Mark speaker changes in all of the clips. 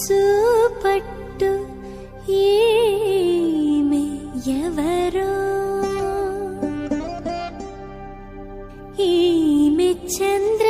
Speaker 1: చూపట్టు ఏమి ఎవరో. ఈమె
Speaker 2: చంద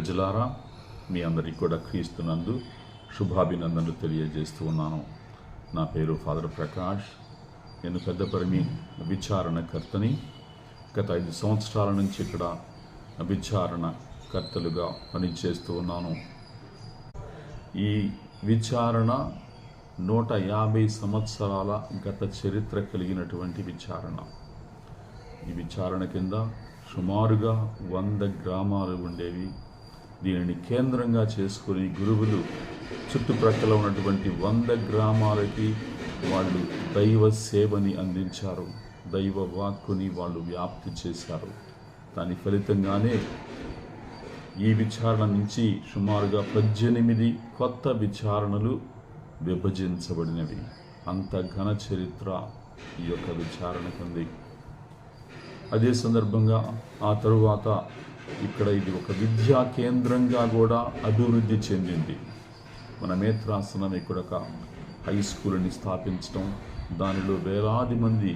Speaker 2: ప్రజలారా మీ అందరికీ కూడా క్రీస్తునందు శుభాభినందనలు తెలియజేస్తూ ఉన్నాను. నా పేరు ఫాదర్ ప్రకాష్. నేను పెద్దపరిమి విచారణకర్తని. గత ఐదు సంవత్సరాల నుంచి ఇక్కడ విచారణ కర్తలుగా పనిచేస్తూ ఉన్నాను. ఈ విచారణ నూట యాభై సంవత్సరాల గత చరిత్ర కలిగినటువంటి విచారణ. ఈ విచారణ కింద సుమారుగా వంద గ్రామాలు ఉండేవి. దీనిని కేంద్రంగా చేసుకుని గురువులు చుట్టుప్రక్కల ఉన్నటువంటి వంద గ్రామాలకి వాళ్ళు దైవ సేవని అందించారు. దైవ వాక్కుని వాళ్ళు వ్యాప్తి చేశారు. దాని ఫలితంగానే ఈ విచారణ నుంచి సుమారుగా పద్దెనిమిది కొత్త విచారణలు విభజించబడినవి. అంత ఘన చరిత్ర ఈ యొక్క విచారణకుంది. అదే సందర్భంగా ఆ తరువాత ఇక్కడ ఇది ఒక విద్యా కేంద్రంగా కూడా అభివృద్ధి చెందింది. మన మేత్రాసనం ఇక్కడ ఒక హై స్కూల్ని స్థాపించడం దానిలో వేలాది మంది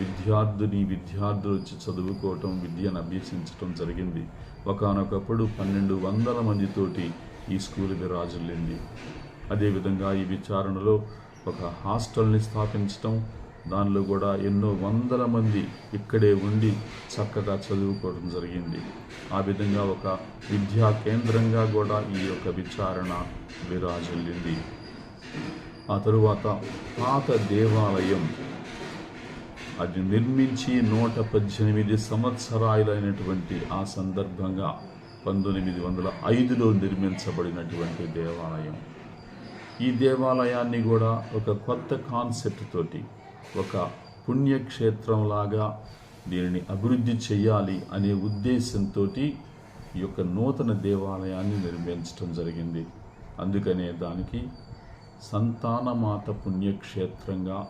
Speaker 2: విద్యార్థిని విద్యార్థులు వచ్చి చదువుకోవటం విద్యను అభ్యసించటం జరిగింది. ఒకనొకప్పుడు పన్నెండు వందల మందితోటి ఈ స్కూల్ విరాజిల్లింది అదేవిధంగా ఈ విచారణలో ఒక హాస్టల్ని స్థాపించటం దానిలో కూడా ఎన్నో వందల మంది ఇక్కడే ఉండి చక్కగా చదువుకోవడం జరిగింది. ఆ విధంగా ఒక విద్యా కేంద్రంగా కూడా ఈ యొక్క విచారణ విరాజిల్లింది. ఆ తరువాత పాత దేవాలయం అది నిర్మించి నూట పద్దెనిమిది సంవత్సరాలైనటువంటి ఆ సందర్భంగా పంతొమ్మిది వందల ఐదులో నిర్మించబడినటువంటి దేవాలయం. ఈ దేవాలయాన్ని కూడా ఒక కొత్త కాన్సెప్ట్ తోటి ఒక పుణ్యక్షేత్రంలాగా దీనిని అభివృద్ధి చేయాలి అనే ఉద్దేశంతో ఈ యొక్క నూతన దేవాలయాన్ని నిర్మించడం జరిగింది. అందుకనే దానికి సంతానమాత పుణ్యక్షేత్రంగా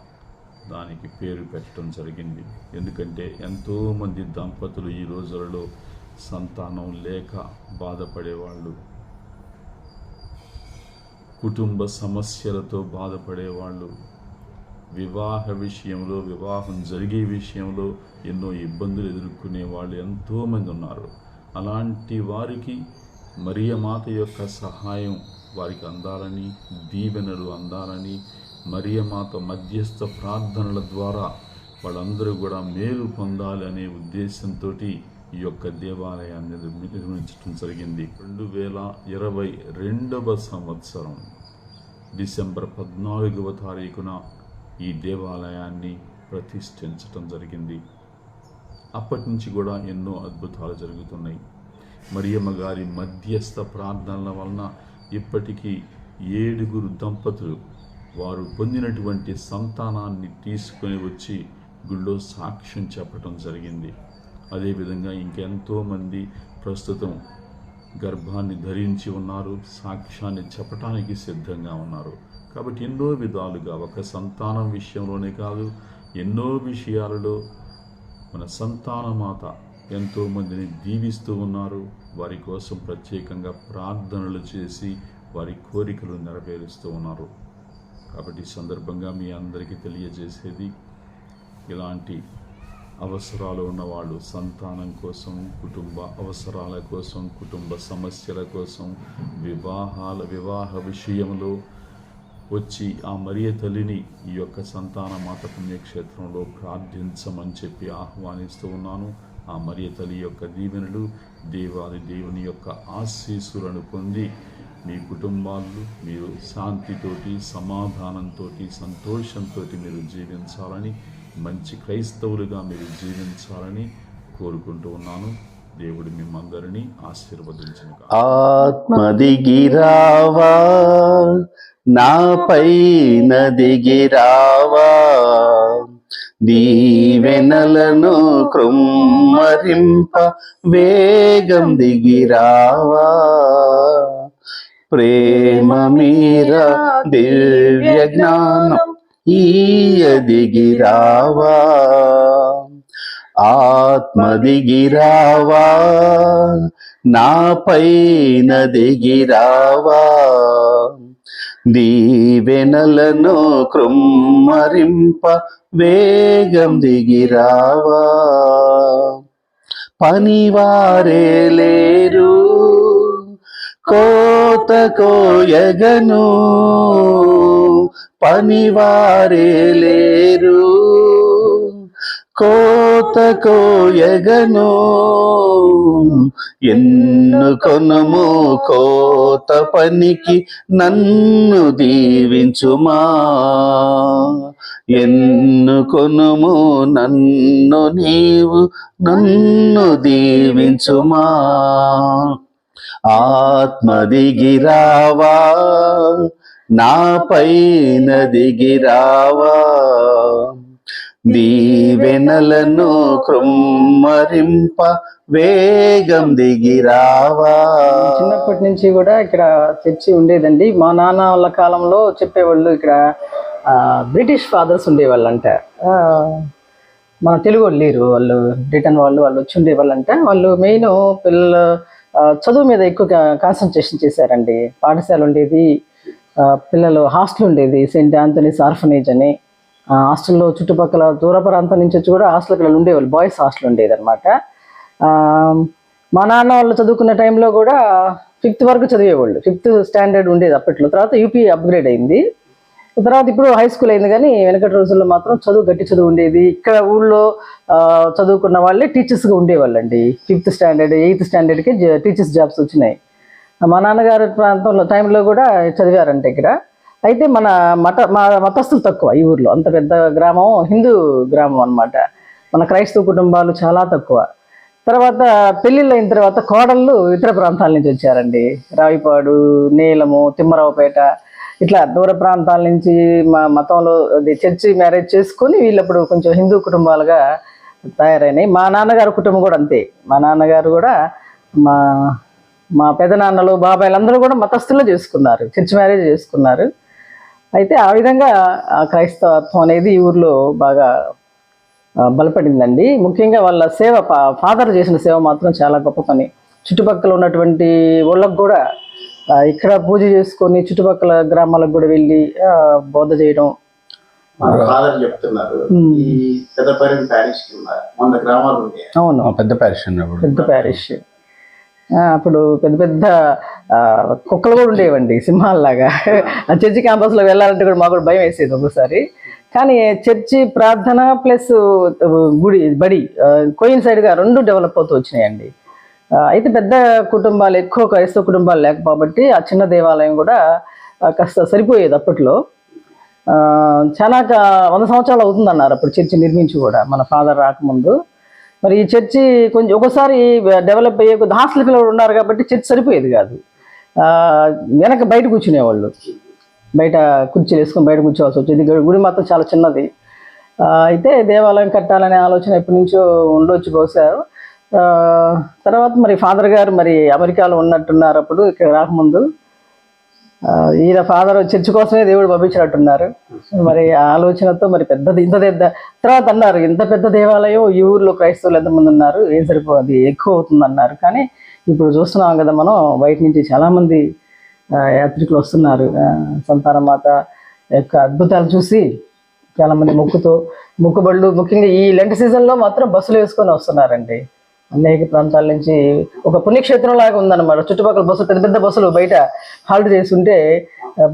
Speaker 2: దానికి పేరు పెట్టడం జరిగింది. ఎందుకంటే ఎంతోమంది దంపతులు ఈ రోజులలో సంతానం లేక బాధపడేవాళ్ళు. కుటుంబ సమస్యలతో బాధపడేవాళ్ళు. వివాహ విషయంలో వివాహం జరిగే విషయంలో ఎన్నో ఇబ్బందులు ఎదుర్కొనే వాళ్ళు ఎంతోమంది ఉన్నారు. అలాంటి వారికి మరియ మాత యొక్క సహాయం వారికి అందాలని దీవెనలు అందాలని మరియ మాత మధ్యస్థ ప్రార్థనల ద్వారా వాళ్ళందరూ కూడా మేలు పొందాలి అనే ఉద్దేశంతో ఈ యొక్క దేవాలయాన్ని నిర్మించడం జరిగింది. రెండు వేల ఇరవై రెండవ సంవత్సరం డిసెంబర్ పద్నాలుగవ తారీఖున ఈ దేవాలయాన్ని ప్రతిష్ఠించటం జరిగింది. అప్పటి నుంచి కూడా ఎన్నో అద్భుతాలు జరుగుతున్నాయి. మరియమ్మ గారి మధ్యస్థ ప్రార్థనల వలన ఇప్పటికీ ఏడుగురు దంపతులు వారు పొందినటువంటి సంతానాన్ని తీసుకొని వచ్చి గుళ్ళో సాక్ష్యం చెప్పటం జరిగింది. అదేవిధంగా ఇంకెంతోమంది ప్రస్తుతం గర్భాన్ని ధరించి ఉన్నారు సాక్ష్యాన్ని చెప్పటానికి సిద్ధంగా ఉన్నారు. కాబట్టి ఎన్నో విధాలుగా ఒక సంతానం విషయంలోనే కాదు ఎన్నో విషయాలలో మన సంతాన మాత ఎంతోమందిని దీవిస్తూ ఉన్నారు. వారి కోసం ప్రత్యేకంగా ప్రార్థనలు చేసి వారి కోరికలు నెరవేరుస్తూ ఉన్నారు. కాబట్టి ఈ సందర్భంగా మీ అందరికీ తెలియజేసేది ఇలాంటి అవసరాలు ఉన్నవాళ్ళు సంతానం కోసం కుటుంబ అవసరాల కోసం కుటుంబ సమస్యల కోసం వివాహాల వివాహ విషయంలో వచ్చి ఆ మరియ తల్లిని ఈ యొక్క సంతాన మాత పుణ్యక్షేత్రంలో ప్రార్థించమని చెప్పి ఆహ్వానిస్తూ ఉన్నాను. ఆ మరియ తల్లి యొక్క దీవెనలు దేవాది దేవుని యొక్క ఆశీస్సులను పొంది మీ కుటుంబాలు మీరు శాంతితోటి సమాధానంతో సంతోషంతో మీరు జీవించాలని మంచి క్రైస్తవులుగా మీరు జీవించాలని కోరుకుంటూ ఉన్నాను. దేవుడు మిమ్మందరినీ ఆశీర్వదించిన
Speaker 3: ఆత్మదిగిరావా నాపై నదిగిరావా దీవెనలను కృమ్మరింప వేగం దిగిరావా. ప్రేమ మీర దివ్య జ్ఞానం ఈయ దిగిరావా. ఆత్మదిగిరావా? నాపైన దిగిరావా? దీవెనలను కృమ్మరింప వేగం దిగిరావా? పనివారే లేరు కోత కోయగను. పనివారే లేరు కో కోత కోయగను ఎన్నుకొనుము కోత పనికి నన్ను దీవించుమా. ఎన్నుకొనుము నన్ను నీవు నన్ను దీవించుమా. ఆత్మదిగిరావా నాపై దిగిరావా దీవెనలను కృమ్మరింప వేగం దిగిరావా.
Speaker 4: చిన్నప్పటి నుంచి కూడా ఇక్కడ చర్చి ఉండేదండి. మా నాన్న వాళ్ళ కాలంలో చెప్పేవాళ్ళు ఇక్కడ బ్రిటిష్ ఫాదర్స్ ఉండేవాళ్ళు అంట మన తెలుగు వాళ్ళు లేరు వాళ్ళు బ్రిటన్ వాళ్ళు వాళ్ళు వచ్చి ఉండేవాళ్ళు అంటే వాళ్ళు మెయిన్ పిల్లలు చదువు మీద ఎక్కువ కాన్సన్ట్రేషన్ చేశారండి. పాఠశాల ఉండేది పిల్లలు హాస్టల్ ఉండేది సెయింట్ ఆంథనీస్ ఆర్ఫనేజ్ అని. హాస్టల్లో చుట్టుపక్కల దూర ప్రాంతం నుంచి వచ్చి కూడా హాస్టల్ వెళ్ళి ఉండేవాళ్ళు. బాయ్స్ హాస్టల్ ఉండేది అనమాట మా నాన్న వాళ్ళు చదువుకున్న టైంలో కూడా ఫిఫ్త్ వరకు చదివేవాళ్ళు. ఫిఫ్త్ స్టాండర్డ్ ఉండేది అప్పట్లో. తర్వాత యూపీ అప్గ్రేడ్ అయింది. తర్వాత ఇప్పుడు హై స్కూల్ అయింది కానీ వెనకటి రోజుల్లో మాత్రం చదువు గట్టి చదువు ఉండేది. ఇక్కడ ఊళ్ళో చదువుకున్న వాళ్ళే టీచర్స్గా ఉండేవాళ్ళండి. ఫిఫ్త్ స్టాండర్డ్ ఎయిత్ స్టాండర్డ్కి టీచర్స్ జాబ్స్ వచ్చినాయి. మా నాన్నగారి ప్రాంతంలో టైంలో కూడా చదివారంట ఇక్కడ. అయితే మన మత మా మతస్థులు తక్కువ ఈ ఊర్లో. అంత పెద్ద గ్రామం హిందూ గ్రామం అన్నమాట. మన క్రైస్తవ కుటుంబాలు చాలా తక్కువ. తర్వాత పెళ్ళిళ్ళు అయిన తర్వాత కోడళ్ళు ఇతర ప్రాంతాల నుంచి వచ్చారండి. రావిపాడు నీలము తిమ్మరావుపేట ఇట్లా దూర ప్రాంతాల నుంచి మా మతంలో అది చర్చి మ్యారేజ్ చేసుకొని వీళ్ళప్పుడు కొంచెం హిందూ కుటుంబాలుగా తయారైనాయి. మా నాన్నగారు కుటుంబం కూడా అంతే. మా నాన్నగారు కూడా మా మా పెదనాన్నలు బాబాయిలు అందరూ కూడా మతస్థుల్లో చేసుకున్నారు. చర్చి మ్యారేజ్ చేసుకున్నారు. అయితే ఆ విధంగా ఆ క్రైస్తవత్వం అనేది ఈ ఊర్లో బాగా బలపడిందండి. ముఖ్యంగా వాళ్ళ సేవ ఫాదర్ చేసిన సేవ మాత్రం చాలా గొప్ప పని. చుట్టుపక్కల ఉన్నటువంటి వాళ్ళకు కూడా ఇక్కడ పూజ చేసుకొని చుట్టుపక్కల గ్రామాలకు కూడా వెళ్ళి బోధ చేయడం.
Speaker 5: ఫాదర్ చెప్తున్నారు. ఈ పెద్దపల్లి ప్యారిస్ కింద వంద గ్రామాలు ఉండేవి
Speaker 4: అవును.
Speaker 3: పెద్ద ప్యారిష్
Speaker 4: పెద్ద ప్యారిష్ అప్పుడు పెద్ద పెద్ద కుక్కలు కూడా ఉండేవండి సింహాల్లాగా. ఆ చర్చి క్యాంపస్లో వెళ్ళాలంటే కూడా మాకు కూడా భయం వేసేది ఒకసారి కానీ చర్చి ప్రార్థన ప్లస్ గుడి బడి కోయిన్సైడ్గా రెండు డెవలప్ అవుతూ వచ్చినాయండి. అయితే పెద్ద కుటుంబాలు ఎక్కువ క్రైస్తవ కుటుంబాలు లేకపోబట్టి ఆ చిన్న దేవాలయం కూడా కాస్త సరిపోయేది అప్పట్లో. చాలా వంద సంవత్సరాలు అవుతుందన్నారు అప్పుడు చర్చి నిర్మించి కూడా మన ఫాదర్ రాకముందు. మరి ఈ చర్చి కొంచెం ఒకసారి డెవలప్ అయ్యే కొద్ది హాస్టల్ పిల్లలు ఉన్నారు కాబట్టి చర్చి సరిపోయేది కాదు. వెనక బయట కూర్చునేవాళ్ళు. బయట కుర్చీలు వేసుకొని బయట కూర్చోవాల్సి వచ్చేది. గుడి మాత్రం చాలా చిన్నది. అయితే దేవాలయం కట్టాలనే ఆలోచన ఎప్పటి నుంచో ఉండొచ్చు బహుశా. తర్వాత మరి ఫాదర్ గారు మరి అమెరికాలో ఉన్నట్టున్నారు అప్పుడు ఇక్కడ రాకముందు. ఈయన ఫాదర్ చర్చి కోసమే దేవుడు పంపించినట్టున్నారు. మరి ఆ ఆలోచనతో మరి పెద్దది ఇంత పెద్ద తర్వాత అన్నారు ఇంత పెద్ద దేవాలయం ఈ ఊర్లో క్రైస్తవులు ఎంతమంది ఉన్నారు ఏం సరిపోదు ఎక్కువ అవుతుంది అన్నారు కానీ ఇప్పుడు చూస్తున్నాం కదా మనం బయట నుంచి చాలామంది యాత్రికులు వస్తున్నారు. ఆ, సంతానమాత యొక్క అద్భుతాలు చూసి చాలామంది మొక్కుతో మొక్కుబళ్ళు ముఖ్యంగా ఈ లెంట్ సీజన్లో మాత్రం బస్సులు వేసుకొని వస్తున్నారండి. అనేక ప్రాంతాల నుంచి ఒక పుణ్యక్షేత్రం లాగా ఉందన్నమాట. చుట్టుపక్కల బస్సులు పెద్ద పెద్ద బస్సులు బయట హాల్ట్ చేసి ఉంటే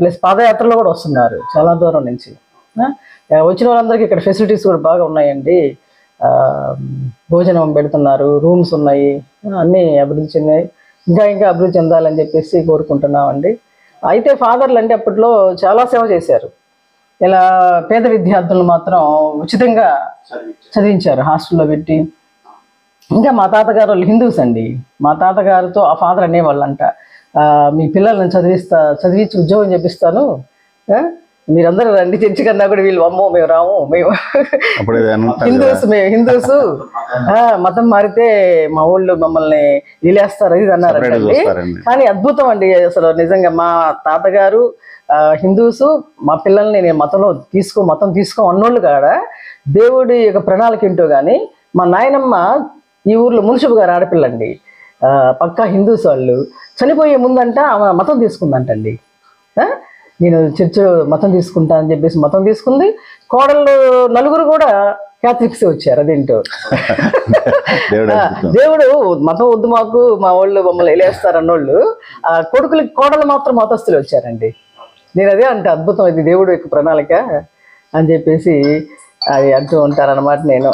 Speaker 4: ప్లస్ పాదయాత్రలో కూడా వస్తున్నారు చాలా దూరం నుంచి. వచ్చిన వాళ్ళందరికీ ఇక్కడ ఫెసిలిటీస్ కూడా బాగా ఉన్నాయండి. భోజనం పెడుతున్నారు రూమ్స్ ఉన్నాయి. అన్నీ అభివృద్ధి చెందాయి. ఇంకా ఇంకా అభివృద్ధి చెందాలని చెప్పేసి కోరుకుంటున్నామండి. అయితే ఫాదర్లు అంటే అప్పట్లో చాలా సేవ చేశారు. ఇలా పేద విద్యార్థులను మాత్రం ఉచితంగా
Speaker 5: చదివించారు.
Speaker 4: హాస్టల్లో పెట్టి ఇంకా మా తాతగారు వాళ్ళు హిందూస్ అండి. మా తాతగారితో ఆ ఫాదర్ అనేవాళ్ళంట. "ఆ, మీ పిల్లల్ని చదివిస్తా చదివించి ఉద్యోగం చేపిస్తాను. ఆ, మీరందరూ రండి చర్చి కన్నా కూడా వీళ్ళు అమ్మో మేము రాము మేము. హిందూస్ మేము హిందూస్. మతం మారితే మా ఊళ్ళో మమ్మల్ని నిలేస్తారు ఇది
Speaker 3: చూస్తారండి.
Speaker 4: కానీ అద్భుతం అండి అసలు నిజంగా మా తాతగారు హిందూస్ మా పిల్లల్ని నేను మతంలో తీసుకో మతం తీసుకో అన్నోళ్ళు కాడ దేవుడి యొక్క ప్రణాళిక ఏంటో కానీ మా నాయనమ్మ ఈ ఊర్లో మున్సిపు గారు ఆడపిల్లండి. పక్కా హిందూస్ వాళ్ళు. చనిపోయే ముందంట ఆమె మతం తీసుకుందంటండి? నేను చర్చ్ మతం తీసుకుంటా అని చెప్పేసి మతం తీసుకుంది. కోడళ్ళు నలుగురు కూడా క్యాథలిక్స్ వచ్చారు అదేంటో.
Speaker 3: దేవుడు
Speaker 4: మతం వద్దు మాకు మా వాళ్ళు మమ్మల్ని వెళ్ళేస్తారు అన్నోళ్ళు ఆ కొడుకులకి కోడలు మాత్రం మతస్థులు వచ్చారండి. నేను అదే అంటే అద్భుతం ఇది దేవుడు యొక్క ప్రణాళిక అని చెప్పేసి అది అంటూ ఉంటారన్నమాట నేను.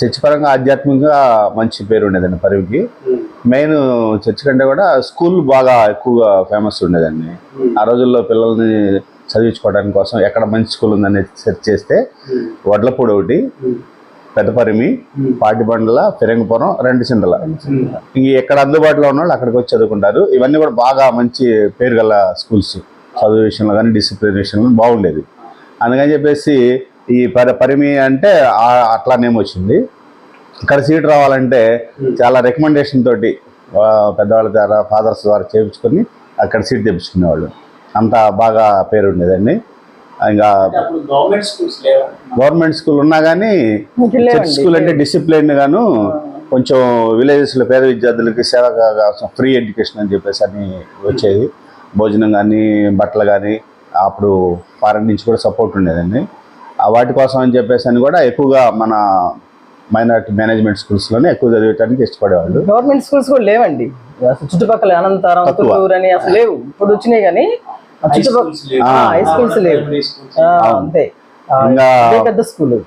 Speaker 3: చర్చ్ పరంగా ఆధ్యాత్మికంగా మంచి పేరు ఉండేదండి పరివికి. మెయిన్ చర్చ్ కంటే కూడా స్కూల్ బాగా ఎక్కువగా ఫేమస్ ఉండేదండి. ఆ రోజుల్లో పిల్లల్ని చదివించుకోవడానికి కోసం ఎక్కడ మంచి స్కూల్ ఉందని సెర్చ్ చేస్తే వడ్లపూడి ఒకటి పెద్దపరిమి పాటిబండ్ల ఫిరంగిపురం రెండు చింతల. ఇంక ఎక్కడ అందుబాటులో ఉన్న వాళ్ళు అక్కడికి వచ్చి చదువుకుంటారు. ఇవన్నీ కూడా బాగా మంచి పేరు గల స్కూల్స్ చదువు విషయంలో కానీ డిసిప్లిన్ విషయంలో బాగుండేది. అందుకని చెప్పేసి ఈ పరి పరిమి అంటే అట్లా నేమ్ వచ్చింది. ఇక్కడ సీట్ రావాలంటే చాలా రికమెండేషన్ తోటి పెద్దవాళ్ళ ద్వారా ఫాదర్స్ ద్వారా చేయించుకొని అక్కడ సీట్ తెప్పించుకునేవాళ్ళు. అంత బాగా పేరు ఉండేదండి. ఇంకా
Speaker 5: గవర్నమెంట్ స్కూల్స్ లేవా?
Speaker 3: గవర్నమెంట్ స్కూల్ ఉన్నా కానీ. చర్చ్ స్కూల్ అంటే డిసిప్లైన్ గాను కొంచెం విలేజెస్లో పేద విద్యార్థులకి సేవ ఫ్రీ ఎడ్యుకేషన్ అని చెప్పేసి అని వచ్చేది. భోజనం కానీ బట్టలు కానీ అప్పుడు ఫారెన్ నుంచి కూడా సపోర్ట్ ఉండేదండి. వాటి కోసం అని చెప్పేసి అని కూడా ఎక్కువగా మన మైనారిటీ మేనేజ్మెంట్ స్కూల్స్లోనే ఎక్కువ చదివటానికి ఇష్టపడేవాళ్ళు.
Speaker 4: గవర్నమెంట్ స్కూల్స్ కూడా లేవండి. అసలు చుట్టుపక్కల అనంతరం. తుళ్ళూరు అని అసలు లేవు. ఇప్పుడు వచ్చినాయి కానీ
Speaker 5: హై
Speaker 4: చుట్టుపక్కల
Speaker 5: స్కూల్స్ లేవు.
Speaker 4: High schools. అంతే. పెద్ద స్కూల్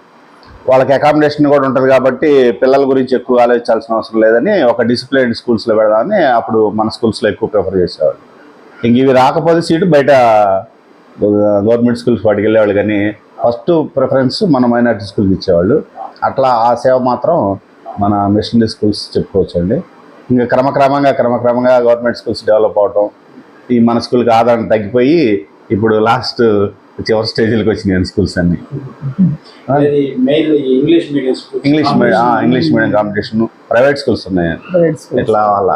Speaker 3: వాళ్ళకి అకామిడేషన్ కూడా ఉంటుంది కాబట్టి పిల్లల గురించి ఎక్కువ ఆలోచించాల్సిన అవసరం లేదని ఒక డిసిప్లైన్ స్కూల్స్లో పెడదామని అప్పుడు మన స్కూల్స్లో ఎక్కువ ప్రిఫర్ చేసేవాళ్ళు. ఇంక ఇవి రాకపోతే సీటు బయట గవర్నమెంట్ స్కూల్స్ వాటికి వెళ్ళేవాళ్ళు కానీ ఫస్ట్ ప్రిఫరెన్స్ మన మైనార్టీ స్కూల్కి ఇచ్చేవాళ్ళు. అట్లా ఆ సేవ మాత్రం మన మిషనరీ స్కూల్స్ చెప్పుకోవచ్చండి. ఇంకా క్రమక్రమంగా క్రమక్రమంగా గవర్నమెంట్ స్కూల్స్ డెవలప్ అవటం ఈ మన స్కూల్కి ఆదరణ తగ్గిపోయి ఇప్పుడు లాస్ట్ చివరి స్టేజ్లకు వచ్చినాయి స్కూల్స్ అన్నీ.
Speaker 5: English medium
Speaker 3: English medium English medium competition private schools ఉన్నాయి. ఇట్లా వాళ్ళ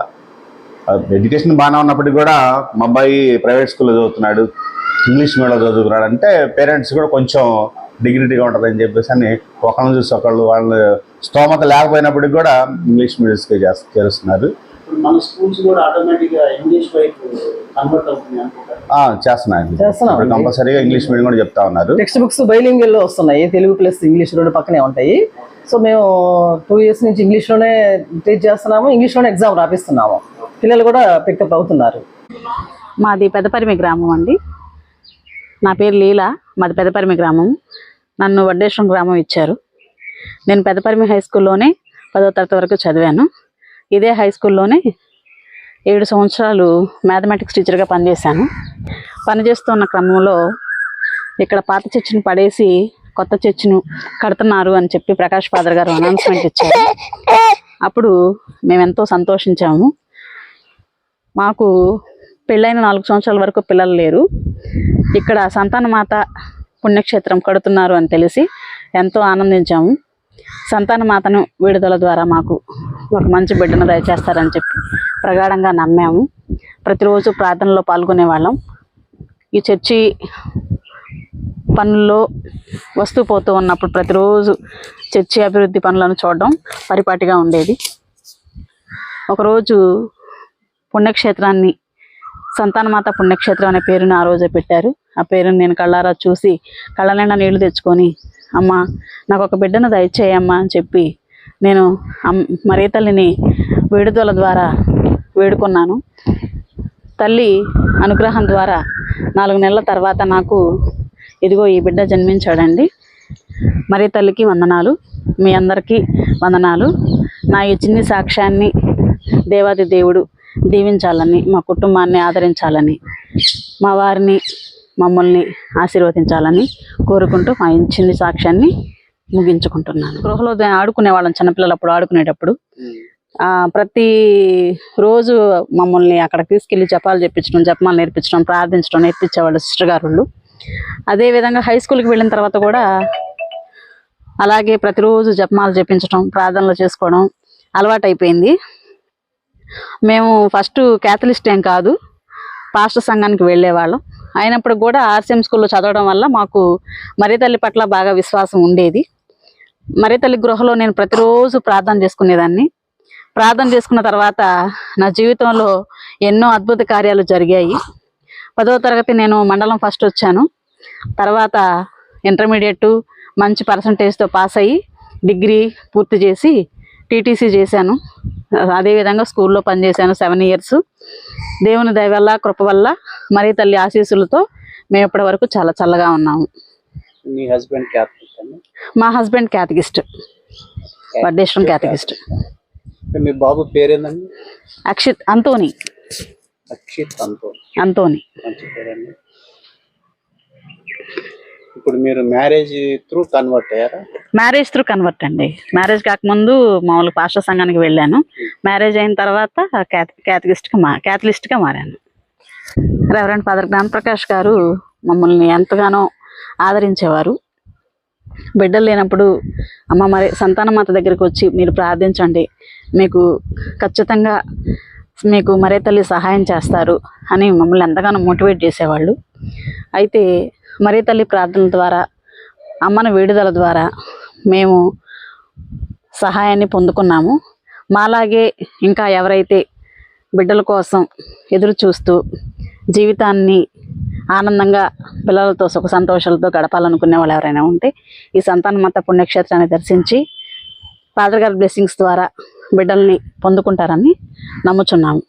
Speaker 3: ఎడ్యుకేషన్ బాగానే ఉన్నప్పటికీ కూడా మా అబ్బాయి ప్రైవేట్ స్కూల్లో చదువుతున్నాడు. ఇంగ్లీష్ మీడియంలో చదువుతున్నాడు అంటే పేరెంట్స్ కూడా కొంచెం డిగ్నిటీగా ఉంటుందని చెప్పేసి అని ఒకళ్ళని చూసి ఒకళ్ళు వాళ్ళు స్తోమత లేకపోయినప్పటికి కూడా ఇంగ్లీష్ మీడియంస్కి చేస్త చేరుస్తున్నారు.
Speaker 5: ఇప్పుడు మన స్కూల్స్ కూడా ఆటోమేటిక్గా ఇంగ్లీష్ వైపు కన్వర్ట్ అవుతుంది అనుకుంటారు
Speaker 3: ఆ, చేస్తున్నారు
Speaker 4: చేస్తున్నాం.
Speaker 3: ఇప్పుడు
Speaker 4: అండి.
Speaker 3: కంపల్సరీగా ఇంగ్లీష్ మీడియం కూడా చెప్తా ఉన్నారు.
Speaker 4: టెక్స్ట్ బుక్స్ బైలింగ్వెల్లో వస్తున్నాయి. తెలుగు ప్లస్ ఇంగ్లీష్ రెండు పక్కనే ఉంటాయి. సో మేము టూ ఇయర్స్ నుంచి ఇంగ్లీష్లోనే టీచ్ చేస్తున్నాము. ఇంగ్లీష్లోనే ఎగ్జామ్ రాపిస్తున్నాము. పిల్లలు కూడా పికప్ అవుతున్నారు.
Speaker 6: మాది పెద్దపరిమి గ్రామం అండి. నా పేరు లీలా. మాది పెదపరిమి గ్రామం. నన్ను వడ్డేశ్వరం గ్రామం ఇచ్చారు. నేను పెదపరిమి హై స్కూల్లోనే పదో తరగతి వరకు చదివాను. ఇదే హై స్కూల్లోనే ఏడు సంవత్సరాలు మ్యాథమెటిక్స్ టీచర్గా పనిచేశాను. పనిచేస్తున్న క్రమంలో ఇక్కడ పాత చర్చిని పడేసి కొత్త చర్చిను కడుతున్నారు అని చెప్పి ప్రకాష్ ఫాదర్ గారు అనౌన్స్మెంట్ ఇచ్చారు. అప్పుడు మేము ఎంతో సంతోషించాము. మాకు పెళ్ళైన నాలుగు సంవత్సరాల వరకు పిల్లలు లేరు. ఇక్కడ సంతానమాత పుణ్యక్షేత్రం కడుతున్నారు అని తెలిసి ఎంతో ఆనందించాము. సంతానమాతను విడుదల ద్వారా మాకు ఒక మంచి బిడ్డను దయచేస్తారని చెప్పి ప్రగాఢంగా నమ్మాము. ప్రతిరోజు ప్రార్థనలో పాల్గొనే వాళ్ళం. ఈ చర్చి పనుల్లో వస్తూ పోతూ ఉన్నప్పుడు ప్రతిరోజు చర్చి అభివృద్ధి పనులను చూడడం పరిపాటిగా ఉండేది. ఒకరోజు పుణ్యక్షేత్రాన్ని సంతానమాత పుణ్యక్షేత్రం అనే పేరుని ఆ రోజే పెట్టారు. ఆ పేరుని నేను కళ్ళారా చూసి కళ్ళ నిండా నీళ్ళు తెచ్చుకొని అమ్మ నాకు ఒక బిడ్డను దయచేయమ్మా అని చెప్పి నేను అమ్ మరీ తల్లిని విడుదల ద్వారా వేడుకున్నాను. తల్లి అనుగ్రహం ద్వారా నాలుగు నెలల తర్వాత నాకు ఇదిగో ఈ బిడ్డ జన్మించాడండి. మరీ తల్లికి వందనాలు మీ అందరికీ వందనాలు. నా ఈ చిన్ని సాక్ష్యాన్ని దేవాది దేవుడు దీవించాలని మా కుటుంబాన్ని ఆదరించాలని మా వారిని మమ్మల్ని ఆశీర్వదించాలని కోరుకుంటూ మా ఈ చిన్ని సాక్ష్యాన్ని ముగించుకుంటున్నాను. గృహలో ఆడుకునే వాళ్ళం చిన్నపిల్లలప్పుడు ఆడుకునేటప్పుడు. ప్రతి రోజు మమ్మల్ని అక్కడ తీసుకెళ్ళి జపాలు చెప్పించడం జపమాలు నేర్పించడం ప్రార్థించడం నేర్పించేవాళ్ళు సిస్టర్ గారు అదేవిధంగా హై స్కూల్కి వెళ్ళిన తర్వాత కూడా అలాగే ప్రతిరోజు జపమాలు చెప్పించడం ప్రార్థనలు చేసుకోవడం అలవాటు అయిపోయింది మేము ఫస్ట్ క్యాథలిస్ట్ ఏం కాదు పాస్టర్ సంఘానికి వెళ్ళేవాళ్ళం. అయినప్పుడు కూడా ఆర్సీఎం స్కూల్లో చదవడం వల్ల మాకు మరితల్లి పట్ల బాగా విశ్వాసం ఉండేది. మరితల్లి గృహలో నేను ప్రతిరోజు ప్రార్థన చేసుకునేదాన్ని. ప్రార్థన చేసుకున్న తర్వాత నా జీవితంలో ఎన్నో అద్భుత కార్యాలు జరిగాయి. పదవ తరగతి నేను మండలం ఫస్ట్ వచ్చాను. తర్వాత ఇంటర్మీడియట్ మంచి పర్సంటేజ్తో పాస్ అయ్యి డిగ్రీ పూర్తి చేసి టీటీసీ చేశాను. అదేవిధంగా స్కూల్లో పనిచేశాను సెవెన్ ఇయర్స్. దేవుని దయ వల్ల కృప వల్ల మరీ తల్లి ఆశీస్సులతో మేము ఇప్పటి వరకు చాలా చల్లగా ఉన్నాము.
Speaker 5: మీ హస్బెండ్
Speaker 6: మా క్యాథగిస్ట్ వడ్డేశ్వరం క్యాథగిస్ట్
Speaker 5: మీ బాబు పేరేందండి?
Speaker 6: అక్షిత్ అంతోని.
Speaker 5: అక్షిత్ అంతో
Speaker 6: అంతోని.
Speaker 5: మంచి పేరండి. ఇప్పుడు మీరు మ్యారేజ్ త్రూ కన్వర్ట్ అయ్యారా?
Speaker 6: మ్యారేజ్ త్రూ కన్వర్ట్ అండి. మ్యారేజ్ కాకముందు మామూలు పాస్టర్ సంఘానికి వెళ్ళాను. మ్యారేజ్ అయిన తర్వాత క్యాథలిస్ట్గా మా క్యాథలిస్ట్గా మారాను. రెవరెంట్ ఫాదర్ జ్ఞానప్రకాష్ గారు మమ్మల్ని ఎంతగానో ఆదరించేవారు. బిడ్డలు లేనప్పుడు అమ్మ మరి సంతానమాత దగ్గరికి వచ్చి మీరు ప్రార్థించండి. మీకు ఖచ్చితంగా మీకు మరే తల్లి సహాయం చేస్తారు అని మమ్మల్ని ఎంతగానో మోటివేట్ చేసేవాళ్ళు. అయితే మరీ తల్లి ప్రార్థనల ద్వారా అమ్మను విడుదల ద్వారా మేము సహాయాన్ని పొందుకున్నాము. మాలాగే ఇంకా ఎవరైతే బిడ్డల కోసం ఎదురు చూస్తూ జీవితాన్ని ఆనందంగా పిల్లలతో సుఖ సంతోషాలతో గడపాలనుకునే వాళ్ళు ఎవరైనా ఉంటే ఈ సంతానమాత పుణ్యక్షేత్రాన్ని దర్శించి ఫాదర్ గారి బ్లెస్సింగ్స్ ద్వారా బిడ్డల్ని పొందుకుంటారని నమ్ముచున్నాము.